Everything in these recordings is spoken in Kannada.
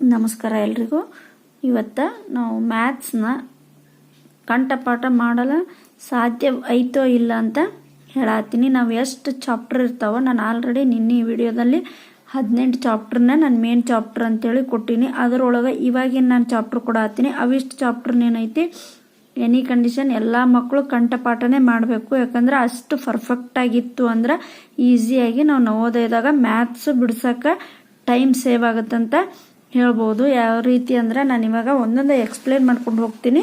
ನಮಸ್ಕಾರ ಎಲ್ರಿಗೂ. ಇವತ್ತು ನಾವು ಮ್ಯಾಥ್ಸ್ನ ಕಂಠಪಾಠ ಮಾಡಲು ಸಾಧ್ಯ ಐತೋ ಇಲ್ಲ ಅಂತ ಹೇಳತ್ತೀನಿ ನಾವು ಎಷ್ಟು ಚಾಪ್ಟರ್ ಇರ್ತಾವೋ, ನಾನು ಆಲ್ರೆಡಿ ನಿನ್ನೆ ಈ ವಿಡಿಯೋದಲ್ಲಿ ಹದಿನೆಂಟು ಚಾಪ್ಟರ್ನ ನಾನು ಮೇನ್ ಚಾಪ್ಟರ್ ಅಂತೇಳಿ ಕೊಟ್ಟೀನಿ. ಅದರೊಳಗೆ ಇವಾಗಿನ ನಾನು ಚಾಪ್ಟರ್ ಕೊಡತ್ತೀನಿ ಅವಿಷ್ಟು ಚಾಪ್ಟರ್ನ ಏನೈತಿ ಎನಿ ಕಂಡೀಷನ್ ಎಲ್ಲ ಮಕ್ಕಳು ಕಂಠಪಾಠನೇ ಮಾಡಬೇಕು. ಯಾಕಂದ್ರೆ ಅಷ್ಟು ಪರ್ಫೆಕ್ಟ್ ಆಗಿತ್ತು ಅಂದ್ರೆ ಈಸಿಯಾಗಿ ನಾವು ನವೋದಯದಾಗ ಮ್ಯಾಥ್ಸ್ ಬಿಡ್ಸೋಕ್ಕೆ ಟೈಮ್ ಸೇವ್ ಆಗುತ್ತಂತ ಹೇಳ್ಬೋದು ಯಾವ ರೀತಿ ಅಂದ್ರೆ ನಾನು ಇವಾಗ ಒಂದೊಂದು ಎಕ್ಸ್ಪ್ಲೇನ್ ಮಾಡ್ಕೊಂಡು ಹೋಗ್ತೀನಿ.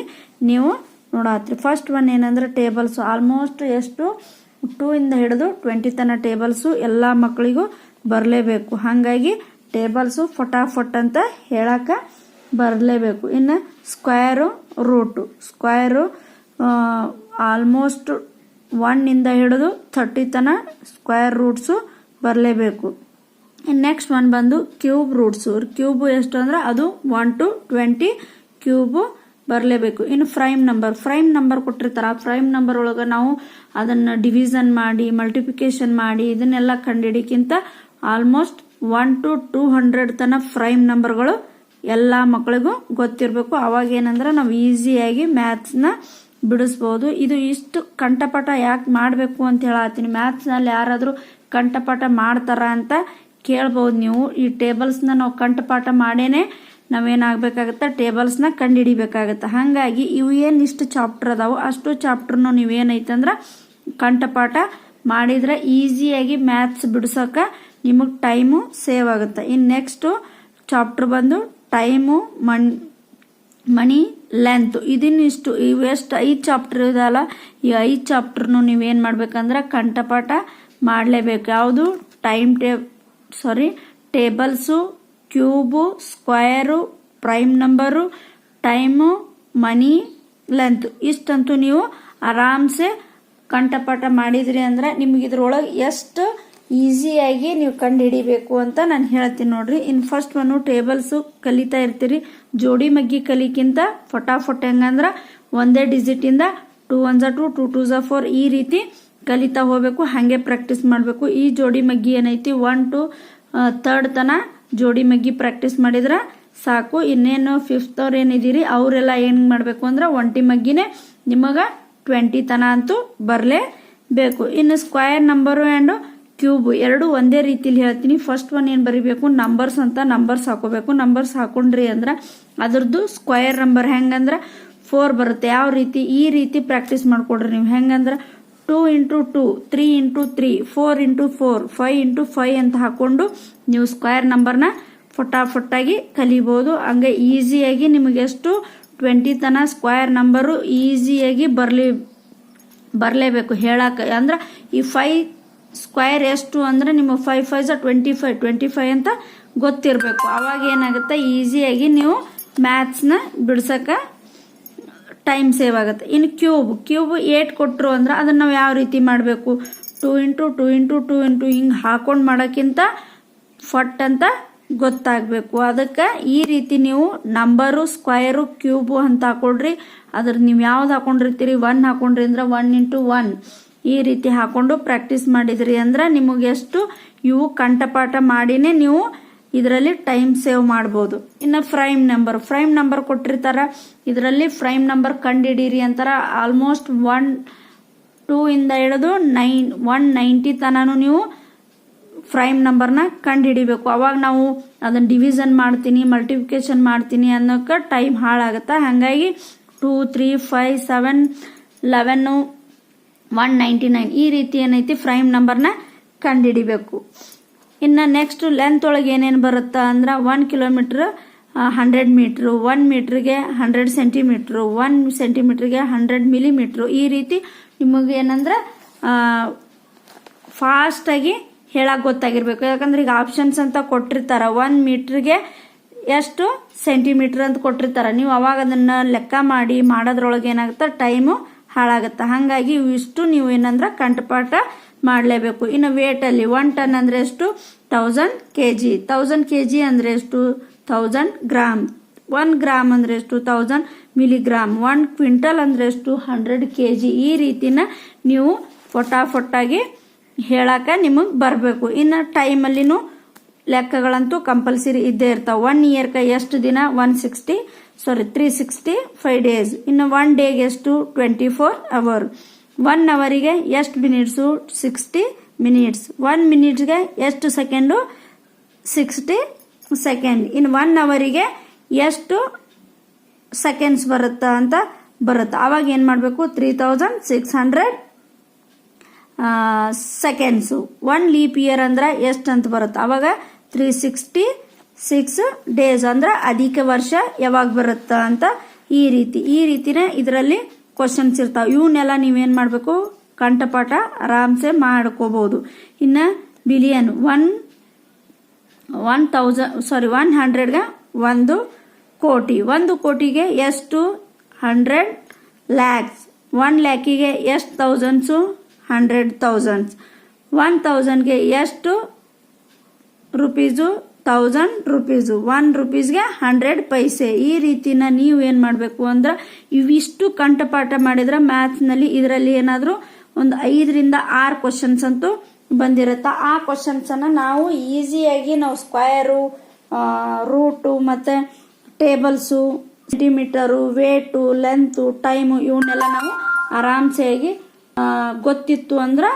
ನೀವು ನೋಡತ್ರಿ ಫಸ್ಟ್ ಒನ್ ಏನಂದ್ರೆ ಟೇಬಲ್ಸು ಆಲ್ಮೋಸ್ಟ್ ಎಷ್ಟು? ಟೂ ಇಂದ ಹಿಡಿದು ಟ್ವೆಂಟಿ ತನ ಟೇಬಲ್ಸು ಎಲ್ಲ ಮಕ್ಕಳಿಗೂ ಬರಲೇಬೇಕು. ಹಾಗಾಗಿ ಟೇಬಲ್ಸು ಫಟಾಫಟ್ ಅಂತ ಹೇಳಕ್ಕೆ ಬರಲೇಬೇಕು. ಇನ್ನು ಸ್ಕ್ವೇರು ರೂಟು ಸ್ಕ್ವೇರು ಆಲ್ಮೋಸ್ಟ್ ಒನ್ನಿಂದ ಹಿಡಿದು ಥರ್ಟಿ ತನ ಸ್ಕ್ವೇರ್ ರೂಟ್ಸು ಬರಲೇಬೇಕು. ನೆಕ್ಸ್ಟ್ ಒನ್ ಬಂದು ಕ್ಯೂಬ್ ರೂಟ್ಸು ಕ್ಯೂಬ್ ಎಷ್ಟು ಅಂದ್ರೆ ಅದು ಒನ್ ಟು ಟ್ವೆಂಟಿ ಕ್ಯೂಬು ಬರಲೇಬೇಕು. ಇನ್ನು ಫ್ರೈಮ್ ನಂಬರ್ ಫ್ರೈಮ್ ನಂಬರ್ ಕೊಟ್ಟಿರ್ತಾರೆ. ಆ ಫ್ರೈಮ್ ನಂಬರ್ ಒಳಗೆ ನಾವು ಅದನ್ನು ಡಿವಿಷನ್ ಮಾಡಿ ಮಲ್ಟಿಪ್ಲಿಕೇಶನ್ ಮಾಡಿ, ಇದನ್ನೆಲ್ಲ ಕಂಡುಹಿಡಿಕ್ಕಿಂತ almost one to two hundred ತನ ಫ್ರೈಮ್ ನಂಬರ್ಗಳು ಎಲ್ಲ ಮಕ್ಕಳಿಗೂ ಗೊತ್ತಿರಬೇಕು. ಅವಾಗ ಏನಂದ್ರೆ ನಾವು ಈಸಿಯಾಗಿ ಮ್ಯಾಥ್ಸ್ನ ಬಿಡಿಸ್ಬೋದು. ಇದು ಇಷ್ಟು ಕಂಠಪಾಠ ಯಾಕೆ ಮಾಡಬೇಕು ಅಂತ ಹೇಳತ್ತೀನಿ. ಮ್ಯಾಥ್ಸ್ನಲ್ಲಿ ಯಾರಾದರೂ ಕಂಠಪಾಠ ಮಾಡ್ತಾರ ಅಂತ ಕೇಳ್ಬೋದು ನೀವು. ಈ ಟೇಬಲ್ಸ್ನ ನಾವು ಕಂಠಪಾಠ ಮಾಡೇನೆ ನಾವೇನಾಗಬೇಕಾಗತ್ತೆ? ಟೇಬಲ್ಸ್ನ ಕಂಡುಹಿಡಿಬೇಕಾಗತ್ತೆ ಹಾಗಾಗಿ ಇವು ಏನು ಇಷ್ಟು ಚಾಪ್ಟರ್ ಅದಾವೆ ಅಷ್ಟು ಚಾಪ್ಟರ್ನು ನೀವೇನೈತಂದ್ರೆ ಕಂಠಪಾಠ ಮಾಡಿದ್ರೆ ಈಸಿಯಾಗಿ ಮ್ಯಾಥ್ಸ್ ಬಿಡಿಸೋಕೆ ನಿಮಗೆ ಟೈಮು ಸೇವ್ ಆಗುತ್ತೆ. ಇನ್ನು ನೆಕ್ಸ್ಟು ಚಾಪ್ಟರ್ ಬಂದು ಟೈಮು, ಮಣ್ ಮನಿ ಲೆಂತ್. ಇದನ್ನಿಷ್ಟು ಇವೆಷ್ಟು ಐದು ಚಾಪ್ಟರ್ ಇದಲ್ಲ ಈ ಐದು ಚಾಪ್ಟರ್ನು ನೀವೇನು ಮಾಡ್ಬೇಕಂದ್ರೆ ಕಂಠಪಾಠ ಮಾಡಲೇಬೇಕು. ಯಾವುದು? Time tab sorry tables cube square prime number time money length ಇಷ್ಟಂತೂ ನೀವು ಆರಾಮ್ಸೆ ಕಂಠಪಾಠ ಮಾಡಿದ್ರಿ ಅಂದ್ರೆ ನಿಮ್ಗೆ ಇದ್ರೊಳಗೆ ಎಷ್ಟು ಈಸಿಯಾಗಿ ನೀವು ಕಂಡು ಹಿಡಿಬೇಕು ಅಂತ ನಾನು ಹೇಳ್ತೀನಿ ನೋಡ್ರಿ. ಇನ್ ಫಸ್ಟ್ ಒಂದು ಟೇಬಲ್ಸು ಕಲಿತಾ ಇರ್ತೀರಿ. ಜೋಡಿ ಮಗ್ಗಿ ಕಲಿಕ್ಕಿಂತ ಫಟಾಫಟ್ ಹೆಂಗಂದ್ರೆ ಒಂದೇ ಡಿಜಿಟಿಂದ ಟೂ ಒನ್ ಝ ಟು ಟೂ ಟೂ ಝ ಫೋರ್ ಈ ರೀತಿ ಕಲಿತಾ ಹೋಗಬೇಕು, ಹಾಗೆ ಪ್ರಾಕ್ಟೀಸ್ ಮಾಡಬೇಕು. ಈ ಜೋಡಿ ಮಗ್ಗಿ ಏನೈತಿ? ಒನ್ ಟು ತರ್ಡ್ ತನ ಜೋಡಿ ಮಗ್ಗಿ ಪ್ರಾಕ್ಟೀಸ್ ಮಾಡಿದ್ರೆ ಸಾಕು. ಇನ್ನೇನು ಫಿಫ್ತ್ ಅವ್ರು ಏನಿದ್ದೀರಿ ಅವರೆಲ್ಲ ಏನು ಮಾಡಬೇಕು ಅಂದ್ರೆ ಒಂಟಿ ಮಗ್ಗಿನೇ ನಿಮಗೆ ಟ್ವೆಂಟಿ ತನ ಅಂತೂ ಬರಲೇಬೇಕು. ಇನ್ನು ಸ್ಕ್ವಯರ್ ನಂಬರು ಆ್ಯಂಡ್ ಕ್ಯೂಬ್ ಎರಡು ಒಂದೇ ರೀತಿಲಿ ಹೇಳ್ತೀನಿ. ಫಸ್ಟ್ ಒನ್ ಏನು ಬರಿಬೇಕು? ನಂಬರ್ಸ್ ಅಂತ ನಂಬರ್ಸ್ ಹಾಕೋಬೇಕು. ನಂಬರ್ಸ್ ಹಾಕೊಂಡ್ರಿ ಅಂದ್ರೆ ಅದ್ರದ್ದು ಸ್ಕ್ವಯರ್ ನಂಬರ್ ಹೆಂಗಂದ್ರೆ ಫೋರ್ ಬರುತ್ತೆ. ಯಾವ ರೀತಿ? ಈ ರೀತಿ ಪ್ರಾಕ್ಟೀಸ್ ಮಾಡಿಕೊಡ್ರಿ ನೀವು. ಹೆಂಗಂದ್ರೆ two into two, three into three, four into four, five into five ಅಂತ ಹಾಕೊಂಡು ನೀವು ಸ್ಕ್ವೇರ್ ನಂಬರ್ನ ಫಟಾಫಟಾಗಿ ಕಲಿಬೋದು. ಹಂಗೆ ಈಸಿಯಾಗಿ ನಿಮಗೆಷ್ಟು ಟ್ವೆಂಟಿ ತನ ಸ್ಕ್ವೇರ್ ನಂಬರು ಈಸಿಯಾಗಿ ಬರಲಿ, ಬರಲೇಬೇಕು. ಹೇಳಕ್ಕೆ ಅಂದ್ರೆ ಈ ಫೈವ್ ಸ್ಕ್ವೇರ್ ಎಷ್ಟು ಅಂದ್ರೆ ನಿಮ್ಮ five five twenty five twenty five ಅಂತ ಗೊತ್ತಿರಬೇಕು. ಅವಾಗ ಏನಾಗುತ್ತೆ? ಈಸಿಯಾಗಿ ನೀವು ಮ್ಯಾಥ್ಸ್ನ ಬಿಡ್ಸಕ್ಕೆ ಟೈಮ್ ಸೇವ್ ಆಗುತ್ತೆ. ಇನ್ನು ಕ್ಯೂಬ್ ಕ್ಯೂಬ್ ಏಟ್ ಕೊಟ್ಟರು ಅಂದ್ರೆ ಅದನ್ನು ನಾವು ಯಾವ ರೀತಿ ಮಾಡಬೇಕು? Two into two into two into ಹಿಂಗೆ ಹಾಕೊಂಡು ಮಾಡೋಕ್ಕಿಂತ ಫಟ್ ಅಂತ ಗೊತ್ತಾಗಬೇಕು. ಅದಕ್ಕೆ ಈ ರೀತಿ ನೀವು ನಂಬರು ಸ್ಕ್ವಯರು ಕ್ಯೂಬು ಅಂತ ಹಾಕೊಳ್ರಿ. ಅದ್ರ ನೀವು ಯಾವ್ದು ಹಾಕೊಂಡಿರ್ತೀರಿ? ಒನ್ ಹಾಕೊಂಡ್ರಿ ಅಂದ್ರೆ ಒನ್ ಇಂಟು ಒನ್ ಈ ರೀತಿ ಹಾಕೊಂಡು ಪ್ರಾಕ್ಟೀಸ್ ಮಾಡಿದ್ರಿ ಅಂದ್ರೆ ನಿಮಗೆ ಎಷ್ಟು ಇವು ಕಂಠಪಾಠ ಮಾಡಿನೇ ನೀವು ಇದರಲ್ಲಿ ಟೈಮ್ ಸೇವ್ ಮಾಡ್ಬೋದು. ಇನ್ನು ಫ್ರೈಮ್ ನಂಬರ್ ಫ್ರೈಮ್ ನಂಬರ್ ಕೊಟ್ಟಿರ್ತಾರ, ಇದರಲ್ಲಿ ಫ್ರೈಮ್ ನಂಬರ್ ಕಂಡಿಡೀರಿ ಅಂತಾರ ಆಲ್ಮೋಸ್ಟ್ ಒನ್ ಟೂ ಇಂದ ಹಿಡಿದು ನೈನ್ ಒನ್ ನೈಂಟಿ ತನೂ ನೀವು ಫ್ರೈಮ್ ನಂಬರ್ನ ಕಂಡುಹಿಡಿಬೇಕು ಅವಾಗ ನಾವು ಅದನ್ನು ಡಿವಿಷನ್ ಮಾಡ್ತೀನಿ ಮಲ್ಟಿಪ್ಲಿಕೇಶನ್ ಮಾಡ್ತೀನಿ ಅನ್ನೋಕ್ಕೆ ಟೈಮ್ ಹಾಳಾಗುತ್ತೆ? ಹಾಗಾಗಿ two three five seven eleven one ninety nine ಈ ರೀತಿ ಏನೈತಿ ಫ್ರೈಮ್ ನಂಬರ್ನ ಕಂಡುಹಿಡಿಬೇಕು ಇನ್ನು ನೆಕ್ಸ್ಟ್ ಲೆಂತ್ ಒಳಗೆ ಏನೇನು ಬರುತ್ತಾ ಅಂದ್ರೆ one kilometre hundred metre one ಮೀಟ್ರಿಗೆ hundred centimetre one ಸೆಂಟಿಮೀಟ್ರಿಗೆ ಹಂಡ್ರೆಡ್ ಮಿಲಿಮೀಟ್ರು ಈ ರೀತಿ ನಿಮಗೆ ಏನಂದ್ರೆ ಫಾಸ್ಟಾಗಿ ಹೇಳಕ್ಕೆ ಗೊತ್ತಾಗಿರ್ಬೇಕು. ಯಾಕಂದ್ರೆ ಈಗ ಆಪ್ಷನ್ಸ್ ಅಂತ ಕೊಟ್ಟಿರ್ತಾರೆ ಒನ್ ಮೀಟ್ರಿಗೆ ಎಷ್ಟು ಸೆಂಟಿಮೀಟ್ರ್ ಅಂತ ಕೊಟ್ಟಿರ್ತಾರೆ. ನೀವು ಅವಾಗ ಅದನ್ನು ಲೆಕ್ಕ ಮಾಡಿ ಮಾಡೋದ್ರೊಳಗೆ ಏನಾಗುತ್ತೆ? ಟೈಮು ಹಾಳಾಗುತ್ತೆ? ಹಾಗಾಗಿ ಇವಿಷ್ಟು ನೀವು ಏನಂದ್ರೆ ಕಂಠಪಾಠ ಮಾಡಲೇಬೇಕು. ಇನ್ನು ವೇಟಲ್ಲಿ ಒನ್ ಟನ್ ಅಂದರೆ ಎಷ್ಟು? Thousand K G thousand K G ಅಂದರೆ ಎಷ್ಟು? ಥೌಸಂಡ್ ಗ್ರಾಮ್ ಒನ್ ಗ್ರಾಮ್ ಅಂದರೆ ಎಷ್ಟು? ಥೌಸಂಡ್ ಮಿಲಿಗ್ರಾಮ್ ಒನ್ ಕ್ವಿಂಟಲ್ ಅಂದರೆ ಎಷ್ಟು? ಹಂಡ್ರೆಡ್ ಕೆ ಜಿ ಈ ರೀತಿನ ನೀವು ಫೊಟಾಫೊಟ್ಟಾಗಿ ಹೇಳಕ್ಕೆ ನಿಮಗೆ ಬರಬೇಕು. ಇನ್ನು ಟೈಮಲ್ಲಿನೂ ಲೆಕ್ಕಗಳಂತೂ ಕಂಪಲ್ಸರಿ ಇದ್ದೇ ಇರ್ತಾವೆ. ಒನ್ ಇಯರ್ಗೆ ಎಷ್ಟು ದಿನ? One sixty sorry three sixty five days ಇನ್ನು ಒನ್ ಡೇಗೆ ಎಷ್ಟು? ಟ್ವೆಂಟಿ ಫೋರ್ ಅವರ್ ಒನ್ ಅವರಿಗೆ ಎಷ್ಟು ಮಿನಿಟ್ಸು ಸಿಕ್ಸ್ಟಿ ಮಿನಿಟ್ಸ್ ಒನ್ ಮಿನಿಟ್ಸ್ಗೆ ಎಷ್ಟು ಸೆಕೆಂಡು ಸಿಕ್ಸ್ಟಿ ಸೆಕೆಂಡ್ ಇನ್ನು ಒನ್ ಅವರಿಗೆ ಎಷ್ಟು ಸೆಕೆಂಡ್ಸ್ ಬರುತ್ತಾ ಅಂತ ಬರುತ್ತೆ. ಆವಾಗ ಏನು ಮಾಡಬೇಕು? Three thousand six hundred seconds one leap year ಅಂದ್ರೆ ಎಷ್ಟು ಅಂತ ಬರುತ್ತೆ. ಆವಾಗ ತ್ರೀ ಸಿಕ್ಸ್ಟಿ ಸಿಕ್ಸ್ ಡೇಸ್ ಅಂದ್ರೆ ಅಧಿಕ ವರ್ಷ ಯಾವಾಗ ಬರುತ್ತಾ ಅಂತ ಈ ರೀತಿ. ಈ ರೀತಿನೇ ಇದರಲ್ಲಿ ಕ್ವಶನ್ಸ್ ಇರ್ತಾವೆ. ಇವನ್ನೆಲ್ಲ ನೀವೇನು ಮಾಡಬೇಕು? ಕಂಠಪಾಠ ಆರಾಮ್ಸೆ ಮಾಡ್ಕೋಬಹುದು ಇನ್ನು billion one one thousand sorry one ಹಂಡ್ರೆಡ್ಗೆ ಒಂದು ಕೋಟಿ. ಒಂದು ಕೋಟಿಗೆ ಎಷ್ಟು? ಹಂಡ್ರೆಡ್ ಲ್ಯಾಕ್ಸ್ ಒನ್ ಲ್ಯಾಕಿಗೆ ಎಷ್ಟು ತೌಸಂಡ್ಸು ಹಂಡ್ರೆಡ್ ತೌಸಂಡ್ಸ್ ಒನ್ ತೌಸಂಡ್ಗೆ ಎಷ್ಟು ರುಪೀಸು ತೌಸಂಡ್ ರುಪೀಸು ಒನ್ ರುಪೀಸ್ಗೆ ಹಂಡ್ರೆಡ್ ಪೈಸೆ ಈ ರೀತಿನ ನೀವು ಏನು ಮಾಡಬೇಕು ಅಂದ್ರೆ ಇವಿಷ್ಟು ಕಂಠಪಾಠ ಮಾಡಿದ್ರೆ ಮ್ಯಾಥ್ಸ್ನಲ್ಲಿ ಇದರಲ್ಲಿ ಏನಾದರೂ ಒಂದು ಐದರಿಂದ ಆರು ಕ್ವಶನ್ಸ್ ಅಂತೂ ಬಂದಿರುತ್ತೆ. ಆ ಕ್ವಶನ್ಸನ್ನು ನಾವು ಈಸಿಯಾಗಿ ನಾವು ಸ್ಕ್ವಯರು ರೂಟು ಮತ್ತು tables centimetre weight length time ಇವನ್ನೆಲ್ಲ ನಾವು ಆರಾಮ್ಸೆಯಾಗಿ ಗೊತ್ತಿತ್ತು ಅಂದ್ರೆ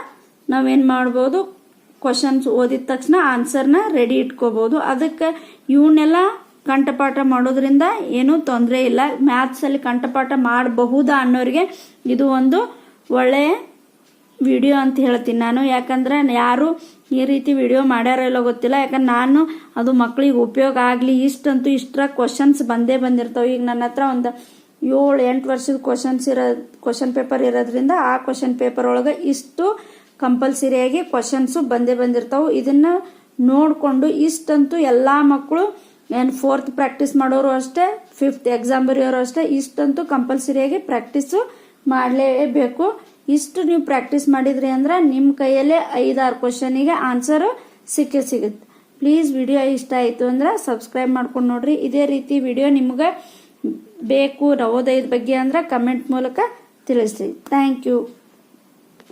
ನಾವೇನು ಮಾಡ್ಬೋದು ಕ್ವಶನ್ಸ್ ಓದಿದ ತಕ್ಷಣ ಆನ್ಸರ್ನ ರೆಡಿ ಇಟ್ಕೋಬಹುದು ಅದಕ್ಕೆ ಇವನ್ನೆಲ್ಲ ಕಂಠಪಾಠ ಮಾಡೋದ್ರಿಂದ ಏನೂ ತೊಂದರೆ ಇಲ್ಲ. ಮ್ಯಾಥ್ಸಲ್ಲಿ ಕಂಠಪಾಠ ಮಾಡಬಹುದಾ ಅನ್ನೋರಿಗೆ ಇದು ಒಂದು ಒಳ್ಳೆಯ ವಿಡಿಯೋ ಅಂತ ಹೇಳ್ತೀನಿ ನಾನು. ಯಾಕಂದ್ರೆ ಯಾರು ಈ ರೀತಿ ವಿಡಿಯೋ ಮಾಡ್ಯಾರ ಇಲ್ಲೋ ಗೊತ್ತಿಲ್ಲ. ಯಾಕಂದ್ರೆ ನಾನು ಅದು ಮಕ್ಕಳಿಗೆ ಉಪಯೋಗ ಆಗಲಿ, ಇಷ್ಟಂತೂ ಇಷ್ಟರ ಕ್ವಶನ್ಸ್ ಬಂದೇ ಬಂದಿರ್ತಾವೆ. ಈಗ ನನ್ನ ಹತ್ರ ಒಂದು ಏಳು ಎಂಟು ವರ್ಷದ ಕ್ವಶನ್ಸ್ ಇರೋ ಕ್ವಶನ್ ಪೇಪರ್ ಇರೋದ್ರಿಂದ ಆ ಕ್ವಶನ್ ಪೇಪರ್ ಒಳಗೆ ಇಷ್ಟು ಕಂಪಲ್ಸರಿಯಾಗಿ ಕ್ವಶನ್ಸು ಬಂದೇ ಬಂದಿರ್ತಾವೆ. ಇದನ್ನ ನೋಡಿಕೊಂಡು ಇಷ್ಟಂತೂ ಎಲ್ಲ ಮಕ್ಕಳು, ಏನು ಫೋರ್ತ್ ಪ್ರಾಕ್ಟೀಸ್ ಮಾಡೋರು ಅಷ್ಟೇ ಫಿಫ್ತ್ ಎಕ್ಸಾಮ್ ಬರೆಯೋರು ಅಷ್ಟೇ, ಇಷ್ಟಂತೂ ಕಂಪಲ್ಸರಿಯಾಗಿ ಪ್ರಾಕ್ಟೀಸು ಮಾಡಲೇಬೇಕು. ಇಷ್ಟು ನೀವು ಪ್ರಾಕ್ಟೀಸ್ ಮಾಡಿದ್ರಿ ಅಂದ್ರೆ ನಿಮ್ಮ ಕೈಯಲ್ಲೇ ಐದಾರು ಕ್ವಶನಿಗೆ ಆನ್ಸರು ಸಿಕ್ಕೇ ಸಿಗುತ್ತೆ. ಪ್ಲೀಸ್ ವಿಡಿಯೋ ಇಷ್ಟ ಆಯಿತು ಅಂದ್ರೆ ಸಬ್ಸ್ಕ್ರೈಬ್ ಮಾಡ್ಕೊಂಡು ನೋಡ್ರಿ. ಇದೇ ರೀತಿ ವಿಡಿಯೋ ನಿಮ್ಗೆ ಬೇಕು ನವೋದಯದ ಬಗ್ಗೆ ಅಂದ್ರೆ ಕಮೆಂಟ್ ಮೂಲಕ ತಿಳಿಸ್ರಿ. Thank you